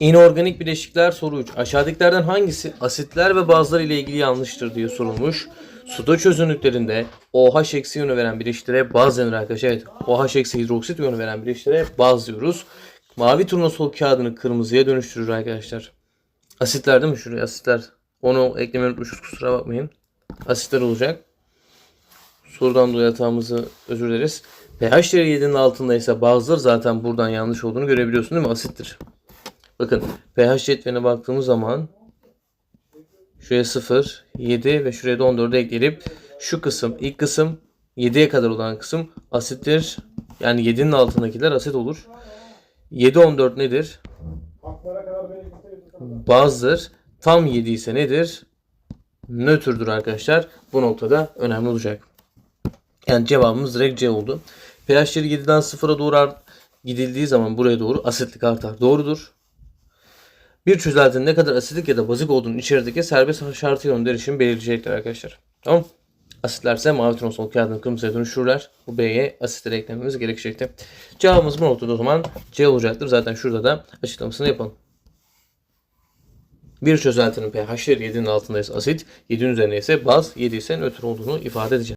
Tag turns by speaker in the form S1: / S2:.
S1: İnorganik bileşikler soru 3. Aşağıdakilerden hangisi asitler ve bazlar ile ilgili yanlıştır diye sorulmuş. Suda çözünürlüklerinde OH eksi yönü veren bileşiklere baz denir arkadaşlar. Evet OH eksi hidroksit yönü veren bileşiklere baz diyoruz. Mavi turnusol kağıdını kırmızıya dönüştürür arkadaşlar. Asitler değil mi şuraya asitler. Onu eklemeyi unutmuşuz kusura bakmayın. Asitler olacak. Sorudan dolayı hatamızı özür dileriz. pH değeri 7'nin altındaysa bazıları zaten buradan yanlış olduğunu görebiliyorsun değil mi? Asittir. Bakın pH cetveline baktığımız zaman şuraya 0, 7 ve şuraya da 14'ü ekleyelim. Şu kısım, ilk kısım 7'ye kadar olan kısım asittir. Yani 7'nin altındakiler asit olur. 7, 14 nedir? Bazdır. Tam 7 ise nedir? Nötrdür arkadaşlar. Bu noktada önemli olacak. Yani cevabımız direkt C oldu. pH'leri 7'den 0'a doğru gidildiği zaman buraya doğru asitlik artar. Doğrudur. Bir çözeltinin ne kadar asidik ya da bazik olduğunu içerideki serbest şartı yönünde erişim belirleyecektir arkadaşlar. Tamam. Asitlerse mavi turnusol kağıdının kırmızıya dönüşürler. Bu B'ye asitleri eklememiz gerekecektir. Cevabımız bu noktada o zaman C olacaktır. Zaten şurada da açıklamasını yapalım. Bir çözeltinin pH değeri 7'nin altındaysa asit, 7'nin üzerinde ise baz, 7 ise nötr olduğunu ifade edeceğim.